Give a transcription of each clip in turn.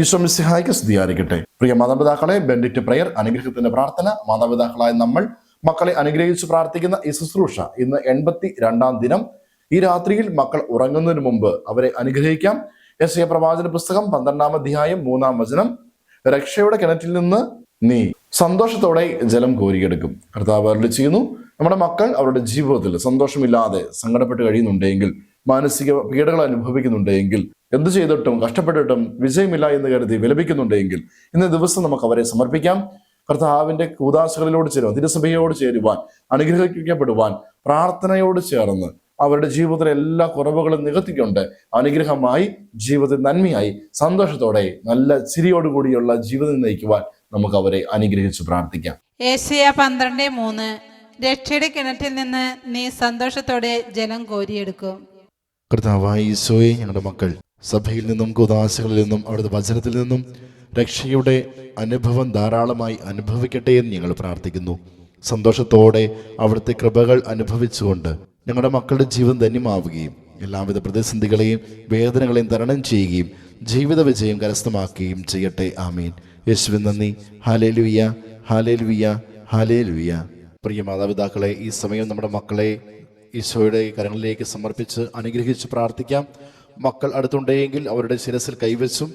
ഈശ്വമിസിഹായിക്ക് സ്തുതിയായിരിക്കട്ടെ. പ്രിയ മാതാപിതാക്കളെ ബെൻഡിറ്റ് പ്രയർ അനുഗ്രഹത്തിന്റെ പ്രാർത്ഥന മാതാപിതാക്കളായ നമ്മൾ മക്കളെ അനുഗ്രഹിച്ച് പ്രാർത്ഥിക്കുന്ന ഈ ശുശ്രൂഷ ഇന്ന് എൺപത്തി രണ്ടാം ദിനം. ഈ രാത്രിയിൽ മക്കൾ ഉറങ്ങുന്നതിന് മുമ്പ് അവരെ അനുഗ്രഹിക്കാം. എസ് എ പ്രവാചന പുസ്തകം പന്ത്രണ്ടാം അധ്യായം മൂന്നാം വചനം. രക്ഷയുടെ കിണറ്റിൽ നിന്ന് നീ സന്തോഷത്തോടെ ജലം കോരിയെടുക്കും. കർത്താവ് അരുളി ചെയ്യുന്നു നമ്മുടെ മക്കൾ അവരുടെ ജീവിതത്തിൽ സന്തോഷമില്ലാതെ സങ്കടപ്പെട്ട് കഴിയുന്നുണ്ടെങ്കിൽ മാനസിക പീഡകൾ അനുഭവിക്കുന്നുണ്ടെങ്കിൽ എന്തു ചെയ്തിട്ടും കഷ്ടപ്പെട്ടിട്ടും വിജയമില്ല എന്ന് കരുതി വിലപിക്കുന്നുണ്ടെങ്കിൽ ഇന്ന് ദിവസം നമുക്ക് അവരെ സമർപ്പിക്കാം. കർത്താവിന്റെ കൂതാശകളിലോട് ചേരുവാൻ തിരുസഭയോട് ചേരുവാൻ അനുഗ്രഹിക്കപ്പെടുവാൻ പ്രാർത്ഥനയോട് ചേർന്ന് അവരുടെ ജീവിതത്തിലെ എല്ലാ കുറവുകളും നികത്തിക്കൊണ്ട് അനുഗ്രഹമായി ജീവിതത്തിൽ നന്മയായി സന്തോഷത്തോടെ നല്ല ചിരിയോടുകൂടിയുള്ള ജീവിതം നയിക്കുവാൻ നമുക്ക് അവരെ അനുഗ്രഹിച്ച് പ്രാർത്ഥിക്കാം. ഏഷ്യ പന്ത്രണ്ട് മൂന്ന്. രക്ഷയുടെ കിണറ്റിൽ നിന്ന് നീ സന്തോഷത്തോടെ ജലം കോരിയെടുക്കും. കർത്താവായി ഈശോയെ ഞങ്ങളുടെ മക്കൾ സഭയിൽ നിന്നും കുദാശകളിൽ നിന്നും അവിടുത്തെ വചനത്തിൽ നിന്നും രക്ഷയുടെ അനുഭവം ധാരാളമായി അനുഭവിക്കട്ടെ എന്ന് ഞങ്ങൾ പ്രാർത്ഥിക്കുന്നു. സന്തോഷത്തോടെ അവിടുത്തെ കൃപകൾ അനുഭവിച്ചുകൊണ്ട് ഞങ്ങളുടെ മക്കളുടെ ജീവൻ ധന്യമാവുകയും എല്ലാവിധ പ്രതിസന്ധികളെയും വേദനകളെയും തരണം ചെയ്യുകയും ജീവിത വിജയം കരസ്ഥമാക്കുകയും ചെയ്യട്ടെ. ആമീൻ. യേശുവിൻ നന്ദി. ഹാലേലുയ്യ ഹാലേലുയ്യ ഹാലേലുയ്യ പ്രിയ മാതാപിതാക്കളെ ഈ സമയം നമ്മുടെ മക്കളെ ഈശോയുടെ കരങ്ങളിലേക്ക് സമർപ്പിച്ച് അനുഗ്രഹിച്ച് പ്രാർത്ഥിക്കാം. മക്കൾ അടുത്തുണ്ടെങ്കിൽ അവരുടെ ശിരസിൽ കൈവച്ചും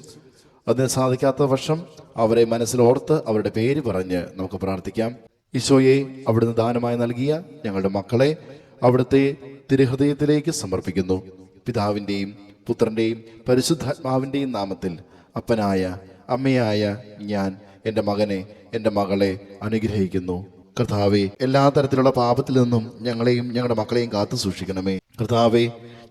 അതിന് സാധിക്കാത്ത വർഷം അവരെ മനസ്സിലോർത്ത് അവരുടെ പേര് പറഞ്ഞ് നമുക്ക് പ്രാർത്ഥിക്കാം. ഈശോയെ അവിടുന്ന് ദാനമായി നൽകിയ ഞങ്ങളുടെ മക്കളെ അവിടുത്തെ തിരുഹൃദയത്തിലേക്ക് സമർപ്പിക്കുന്നു. പിതാവിന്റെയും പുത്രന്റെയും പരിശുദ്ധാത്മാവിന്റെയും നാമത്തിൽ അപ്പനായ അമ്മയായ ഞാൻ എന്റെ മകനെ എന്റെ മകളെ അനുഗ്രഹിക്കുന്നു. കർത്താവെ എല്ലാ തരത്തിലുള്ള പാപത്തിൽ നിന്നും ഞങ്ങളെയും ഞങ്ങളുടെ മക്കളെയും കാത്തു സൂക്ഷിക്കണമേ കർത്താവെ